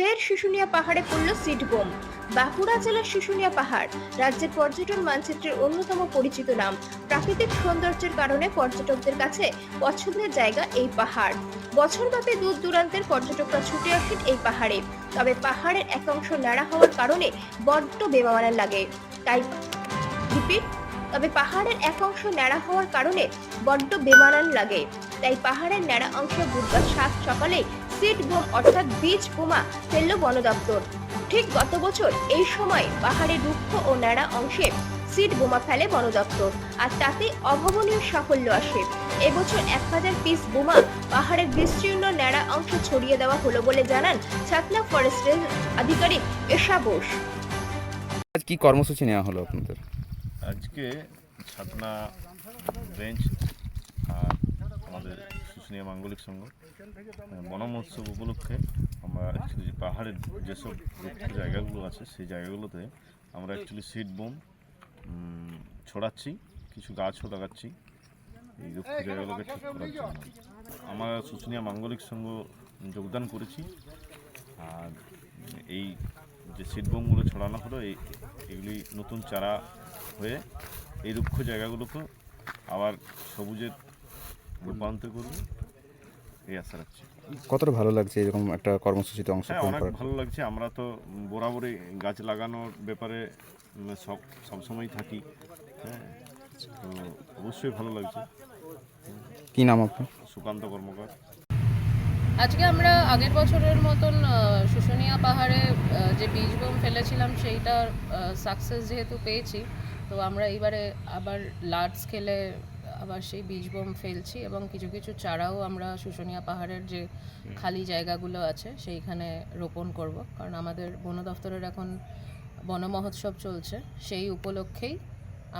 ফের শুশুনিয়া পাহাড়ে পড়ল সিট বোম। বাঁকুড়া জেলার শুশুনিয়া পাহাড়, রাজ্যের পর্যটন মানচিত্রের অন্যতম পরিচিত নাম। প্রাকৃতিক সৌন্দর্যের কারণে পর্যটকদের কাছে পছন্দের জায়গা এই পাহাড়। বছরব্যাপী দূর দূরান্তের পর্যটকরা ছুটে আসেন এই পাহাড়ে। তবে পাহাড়ের এক অংশ ন্যাড়া হওয়ার কারণে বড্ড বেমানান লাগে। তাই রিপিট, তবে পাহাড়ের এক অংশ ন্যাড়া হওয়ার কারণে বড্ড বেমানান লাগে। তাই পাহাড়ের ন্যাড়া অংশ বুধবার সাত সকালে সিট বোম অর্থাৎ বীজ বোমা ফেলল বন দপ্তর। ঠিক গত বছর এই সময় পাহাড়ের রুক্ষ ও ন্যাড়া অংশে সিট বোমা ফেলে বন দপ্তর আর তাতে অভাবনীয় সাফল্য আসে। এবছর এক হাজার পিস বোমা পাহাড়ের বিস্তীর্ণ ন্যাড়া অংশ ছড়িয়ে দেওয়া হলো বলে জানান ছাতনা ফরেস্টের আধিকারিক এশা বোস। আজ কি কর্মসূচি নেওয়া হলো আপনাদের? আজকে ছাতনা রেঞ্জ আর শুশুনিয়া মাঙ্গলিক সংঘ আহ, বন মহোৎসব উপলক্ষে আমরা অ্যাকচুয়ালি পাহাড়ের যেসব রুক্ষ জায়গাগুলো আছে সেই জায়গাগুলোতে আমরা অ্যাকচুয়ালি সিড বোম ছড়াচ্ছি কিছু গাছও লাগাচ্ছি এই রুক্ষ জায়গাগুলোকে ঠিক করার জন্য। আমরা শুশুনিয়া মাঙ্গলিক সংঘ যোগদান করেছি। আর এই যে সিড বোমগুলো ছড়ানো হলো এই এগুলি নতুন চারা হয়ে এই রুক্ষ জায়গাগুলোকে আবার সবুজের রূপান্তর করবে। এই আশা রাখছি। কতটা ভালো লাগছে এরকম একটা কর্মসূচিতে হ্যাঁ অংশগ্রহণ অনেক ভালো লাগছে। আমরা তো বরাবরই গাছ লাগানোর ব্যাপারে সব সবসময় থাকি। হ্যাঁ তো অবশ্যই ভালো লাগছে। কি নাম আপনার? সুকান্ত কর্মকার। আজকে আমরা আগের বছরের মতন শুশুনিয়া পাহাড়ে যে বীজ বোম ফেলেছিলাম সেইটার সাকসেস যেহেতু পেয়েছি তো আমরা এইবারে আবার লার্জ স্কেলে আবার সেই বীজ বোম ফেলছি এবং কিছু কিছু চারাও আমরা শুশুনিয়া পাহাড়ের যে খালি জায়গাগুলো আছে সেইখানে রোপণ করব। কারণ আমাদের বন দপ্তরের এখন বন মহোৎসব চলছে। সেই উপলক্ষেই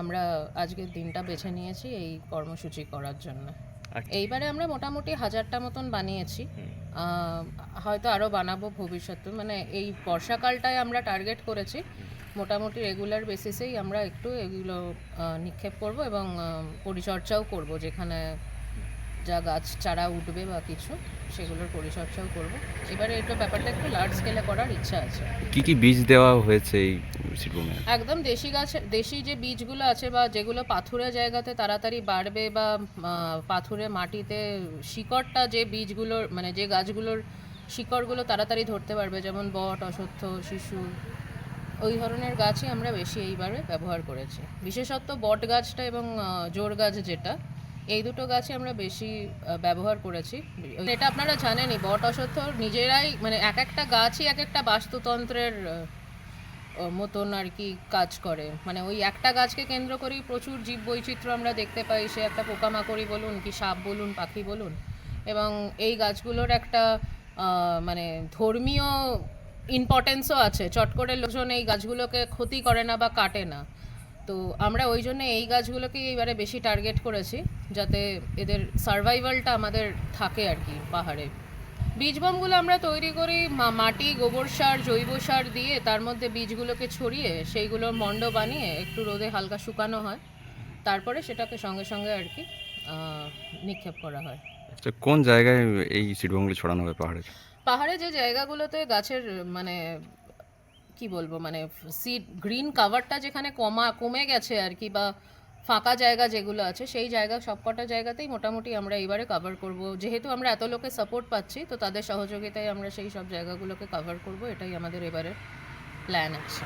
আমরা আজকের দিনটা বেছে নিয়েছি এই কর্মসূচি করার জন্য। এইবারে আমরা মোটামুটি হাজারটা মতন বানিয়েছি। হয়তো আরও বানাবো ভবিষ্যতে। মানে এই বর্ষাকালটায় আমরা টার্গেট করেছি মোটামুটি রেগুলার বেসিসেই আমরা একটু এগুলো নিক্ষেপ করব এবং পরিচর্যাও করব যেখানে যা গাছ চারা উঠবে বা কিছু সেগুলোর পরিচর্যাও করব। এবারে এটা ব্যাপারটা একটু লার্জ স্কেলে করার ইচ্ছা আছে। কি কি বীজ দেওয়া হয়েছে এই একদম দেশি গাছ দেশি যে বীজগুলো আছে বা যেগুলো পাথুরে জায়গাতে তাড়াতাড়ি বাড়বে বা পাথুরে মাটিতে শিকড়টা যে বীজগুলোর মানে যে গাছগুলোর শিকড়গুলো তাড়াতাড়ি ধরতে পারবে যেমন বট অশ্বত্থ শিশু ওই ধরনের গাছই আমরা বেশি এইবারে ব্যবহার করেছি। বিশেষত বট গাছটা এবং জোর গাছ যেটা, এই দুটো গাছই আমরা বেশি ব্যবহার করেছি। এটা আপনারা জানেনই, বট অশ্বত্থ নিজেরাই মানে এক একটা গাছই এক একটা বাস্তুতন্ত্রের মতন আর কি কাজ করে। মানে ওই একটা গাছকে কেন্দ্র করেই প্রচুর জীব বৈচিত্র্য আমরা দেখতে পাই। সে একটা পোকামাকড়ি বলুন কি সাপ বলুন, পাখি বলুন। এবং এই গাছগুলোর একটা মানে ধর্মীয় ইম্পর্টেন্সও আছে। চট করে লোকজন এই গাছগুলোকে ক্ষতি করে না বা কাটে না। তো আমরা ওই জন্য এই গাছগুলোকেই এইবারে বেশি টার্গেট করেছি, যাতে এদের সার্ভাইভালটা আমাদের থাকে আর কি পাহাড়ে। বীজ বোমগুলো আমরা তৈরি করি মাটি, গোবর সার, জৈব সার দিয়ে তার মধ্যে বীজগুলোকে ছড়িয়ে সেইগুলোর মণ্ড বানিয়ে একটু রোদে হালকা শুকানো হয়। তারপরে সেটাকে সঙ্গে সঙ্গে আর কি নিক্ষেপ করা হয়। আচ্ছা কোন জায়গায় এই শিল্পমগুলি ছড়ানো হবে পাহাড়ে পাহাড়ে যে জায়গাগুলোতে গাছের মানে কি বলব মানে সিড গ্রিন কাভারটা যেখানে কমা, কমে গেছে আর কি বা ফাঁকা জায়গা যেগুলো আছে, সেই জায়গা, সবকটা জায়গাতেই মোটামুটি আমরা এবারে কাভার করব। যেহেতু আমরা এত লোকের সাপোর্ট পাচ্ছি, তো তাদের সহযোগিতায় আমরা সেই সব জায়গাগুলোকে কাভার করব। এটাই আমাদের এবারে প্ল্যান আছে।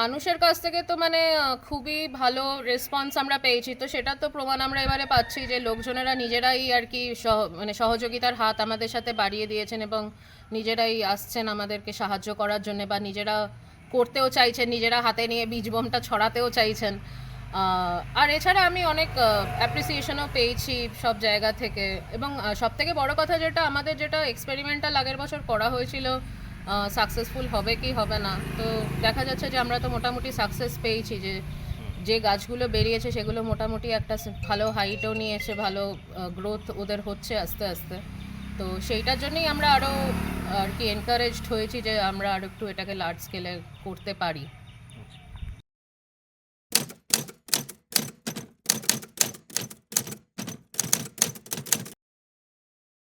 মানুষের কাছ থেকে তো মানে খুবই ভালো রেসপন্স আমরা পেয়েছি। তো সেটা তো প্রমাণ আমরা এবারে পাচ্ছি যে লোকজনেরা নিজেরাই আর কি মানে সহযোগিতার হাত আমাদের সাথে বাড়িয়ে দিয়েছেন এবং নিজেরাই আসছেন আমাদেরকে সাহায্য করার জন্য বা নিজেরা করতেও চাইছেন, নিজেরা হাতে নিয়ে বীজ বোমটা ছড়াতেও চাইছেন। আর এছাড়া আমি অনেক অ্যাপ্রিসিয়েশনও পেয়েছি সব জায়গা থেকে। এবং সব থেকে বড় কথা যেটা, আমাদের যেটা এক্সপেরিমেন্টাল আগের বছর করা হয়েছিল সাকসেসফুল হবে কি হবে না। তো দেখা যাচ্ছে যে আমরা তো মোটামুটি সাকসেস পেয়েছি যে যে গাছগুলো বেরিয়েছে সেগুলো মোটামুটি একটা ভালো হাইটও নিয়ে এসে ভালো গ্রোথ ওদের হচ্ছে আস্তে আস্তে। তো সেইটার জন্যই আমরা আরও আর কি এনকারেজড হয়েছি যে আমরা আর একটু এটাকে লার্জ স্কেলে করতে পারি।